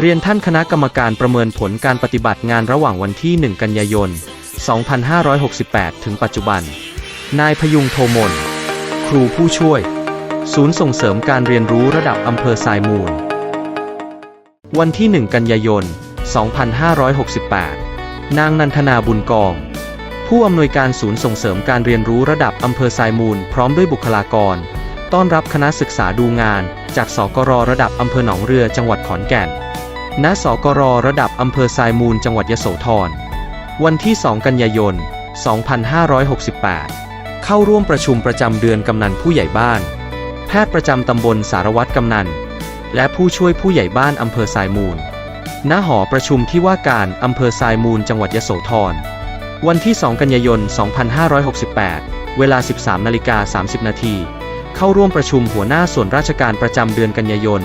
เรียนท่านคณะกรรมการประเมินผลการปฏิบัติงานระหว่างวันที่ 1 กันยายน 2568 ถึงปัจจุบัน นายพยุงโทมน ครูผู้ช่วย ศูนย์ส่งเสริมการเรียนรู้ระดับอำเภอทรายมูล วันที่ 1 กันยายน 2568 นางนันทนาบุญกอง ผู้อำนวยการศูนย์ส่งเสริมการเรียนรู้ระดับอำเภอทรายมูล พร้อมด้วยบุคลากร ต้อนรับคณะศึกษาดูงาน จากสกรระดับอำเภอหนองเรือจังหวัดขอนแก่น ณ สกรระดับอำเภอทรายมูลจังหวัดยโสธร วันที่ 2 กันยายน 2568 เข้าร่วมประชุมประจำเดือนกำนันผู้ใหญ่บ้าน แพทย์ประจำตำบลสารวัตรกำนัน และผู้ช่วยผู้ใหญ่บ้านอำเภอทรายมูล ณ หอประชุมที่ว่าการอำเภอทรายมูลจังหวัดยโสธร วันที่ 2 กันยายน 2568 เวลา 13นาฬิกา30นาที เข้าร่วมประชุมหัวหน้าส่วนราชการประจำเดือนกันยายน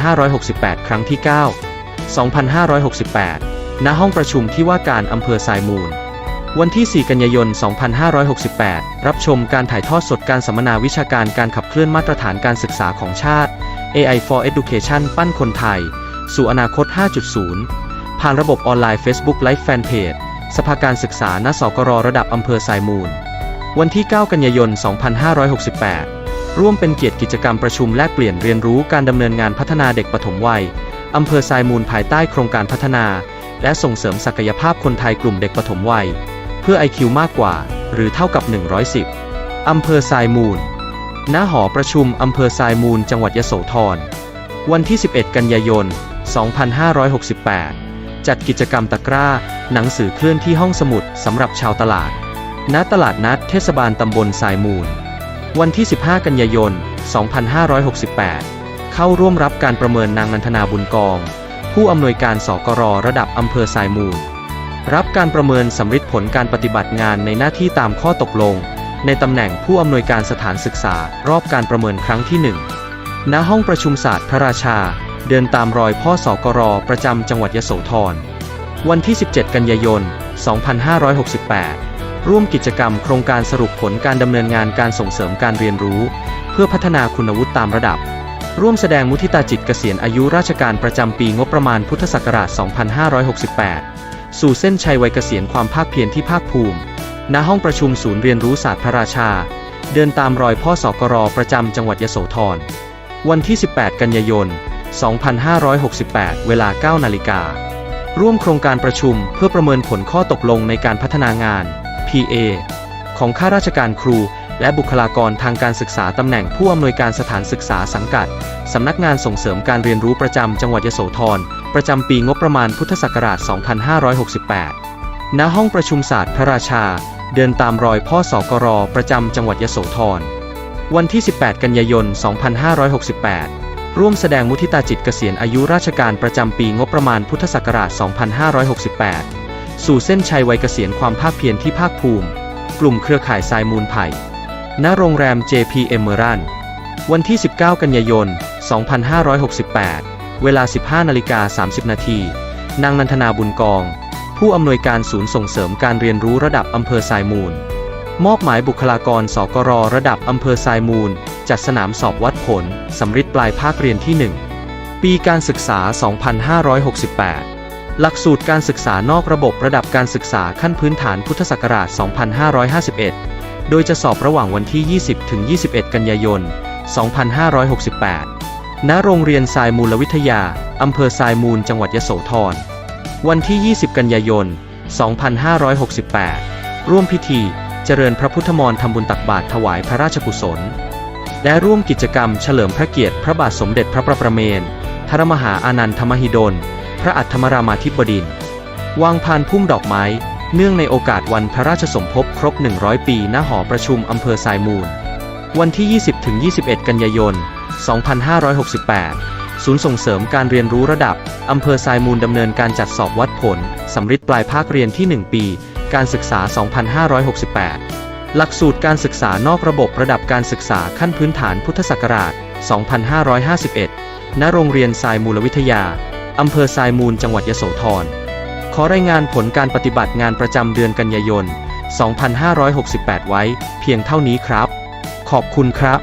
2568 ครั้งที่ 9 2568 ณ ห้องประชุมที่ว่าการอำเภอทรายมูล วันที่ 4 กันยายน 2568 รับชมการถ่ายทอดสดการสัมมนาวิชาการการขับเคลื่อนมาตรฐานการศึกษาของชาติ AI for Education ปั้นคนไทย สู่อนาคต 5.0 ผ่านระบบออนไลน์ Facebook Live Fanpage สภาการศึกษาณสกรระดับอำเภอทรายมูล วันที่ 9 กันยายน 2568 ร่วมเป็นเกียรติกิจกรรมประชุมแลกเปลี่ยนเรียนรู้การดำเนินงานพัฒนาเด็กปฐมวัยอำเภอทรายมูลภายใต้โครงการพัฒนา และส่งเสริมศักยภาพคนไทยกลุ่มเด็กปฐมวัย เพื่อ IQ มากกว่า หรือเท่ากับ 110 อำเภอทรายมูล ณ หอประชุมอำเภอทรายมูล จังหวัดยโสธร วันที่ 11 กันยายน 2568 จัดกิจกรรมตะกร้า หนังสือเคลื่อนที่ห้องสมุดสำหรับชาวตลาด ณตลาดนัดเทศบาลตำบลทรายมูล วันที่ 15 กันยายน 2568 เข้าร่วมรับการประเมินนางนันทนาบุญกอง ผู้อำนวยการสกรระดับอำเภอทรายมูล รับการประเมินสำริดผลการปฏิบัติงานในหน้าที่ตามข้อตกลง ในตำแหน่งผู้อำนวยการสถานศึกษารอบการประเมินครั้งที่ 1 ณ ห้องประชุมศาสตร์พระราชา เดินตามรอยพ่อสกรประจำจังหวัดยโสธร วันที่ 17 กันยายน 2568 ร่วมกิจกรรมโครงการสรุปผลการดำเนินงานการส่งเสริมการเรียนรู้ เพื่อพัฒนาคุณวุฒิตามระดับ ร่วมแสดงมุทิตาจิตเกษียณอายุราชการประจำปีงบประมาณพุทธศักราช 2568 สู่เส้นชัยวัยเกษียณความภาคเพียรที่ภาคภูมิ ณ ห้องประชุมศูนย์เรียนรู้ศาสตร์พระราชา เดินตามรอยพ่อสอกรประจำจังหวัดยโสธร วันที่ 18 กันยายน 2568 เวลา 9 นาฬิการ่วมโครงการประชุมเพื่อประเมินผลข้อตกลงในการพัฒนางาน PA ของข้าราชการครู และบุคลากรทางการศึกษาตำแหน่งผู้อำนวยการสถานศึกษาสังกัด สำนักงานส่งเสริมการเรียนรู้ประจำจังหวัดยโสธร ประจำปีงบประมาณพุทธศักราช 2568 ณ ห้องประชุมศาสตร์พระราชา เดินตามรอยพ่อสกรประจำจังหวัดยโสธร วันที่ 18 กันยายน 2568ร่วมแสดงมุทิตาจิตเกษียณอายุราชการประจำปีงบประมาณพุทธศักราช 2568 สู่เส้นชัยวัยเกษียณความภาคเพียรที่ภาคภูมิ กลุ่มเครือข่ายทรายมูลไผ่ ณ โรงแรม JPM เมอรันวันที่ 19 กันยายน 2568 เวลา 15นาฬิกา30 นาที นางนันทนาบุญกอง ผู้อำนวยการศูนย์ส่งเสริมการเรียนรู้ระดับอำเภอทรายมูล มอบหมายบุคลากรสกรระดับอำเภอทรายมูล จัดสนามสอบวัดผลสำริดปลายภาคเรียนที่ 1 ปีการศึกษา 2568 หลักสูตรการศึกษานอกระบบระดับการศึกษาขั้นพื้นฐานพุทธศักราช 2551 โดยจะสอบระหว่างวันที่ 20 ถึง 21 กันยายน 2568 ณ โรงเรียนทรายมูลวิทยา อำเภอทรายมูล จังหวัดยโสธร วันที่ 20 กันยายน 2568 ร่วมพิธี เจริญพระพุทธมนต์ทำบุญตักบาตรถวายพระราชกุศล และร่วมกิจกรรมเฉลิมพระเกียรติพระบาทสมเด็จพระประประเมนทรมหาอานันทมหิดล พระอัฏฐมรามาธิบดินวางพานพุ่มดอกไม้ เนื่องในโอกาสวันพระราชสมภพครบ 100 ปีณหอประชุมอำเภอทรายมูล วันที่ 20ถึง21 กันยายน 2568 ศูนย์ส่งเสริมการเรียนรู้ระดับอำเภอทรายมูลดำเนินการจัดสอบวัดผลสำริดปลายภาคเรียนที่ 1 ปี การศึกษา 2568 หลักสูตรการศึกษานอกระบบระดับการศึกษาขั้นพื้นฐานพุทธศักราช 2551 ณ โรงเรียนทรายมูลวิทยา อำเภอทรายมูลจังหวัดยโสธร ขอรายงานผลการปฏิบัติงานประจำเดือนกันยายน 2568 ไว้ เพียงเท่านี้ครับ ขอบคุณครับ